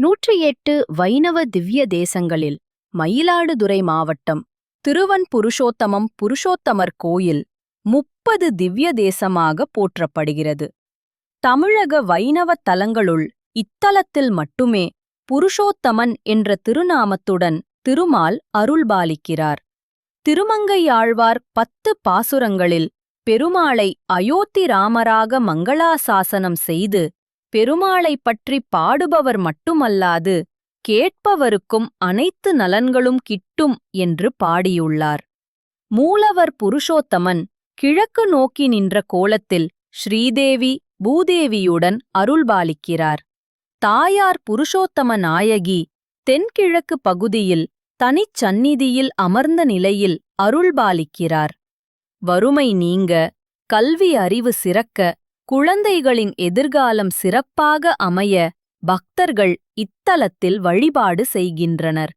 நூற்றி எட்டு வைணவ திவ்ய தேசங்களில் மயிலாடுதுறை மாவட்டம் திருவன் புருஷோத்தமம் புருஷோத்தமர் கோயில் முப்பது திவ்ய தேசமாக போற்றப்படுகிறது. தமிழக வைணவ தலங்களுள் இத்தலத்தில் மட்டுமே புருஷோத்தமன் என்ற திருநாமத்துடன் திருமால் அருள்பாலிக்கிறார். திருமங்கையாழ்வார் பத்து பாசுரங்களில் பெருமாளை அயோத்தி ராமராக மங்களாசாசனம் செய்து பெருமாளைப் பற்றி பாடுபவர் மட்டுமல்லாது கேட்பவருக்கும் அனைத்து நலன்களும் கிட்டும் என்று பாடியுள்ளார். மூலவர் புருஷோத்தமன் கிழக்கு நோக்கி நின்ற கோலத்தில் ஸ்ரீதேவி பூதேவியுடன் அருள்பாலிக்கிறார். தாயார் புருஷோத்தம நாயகி தென்கிழக்கு பகுதியில் தனிச்சந்நிதியில் அமர்ந்த நிலையில் அருள்பாலிக்கிறார். வறுமை நீங்க கல்வி அறிவு சிறக்க குழந்தைகளின் எதிர்காலம் சிறப்பாக அமைய பக்தர்கள் இத்தலத்தில் வழிபாடு செய்கின்றனர்.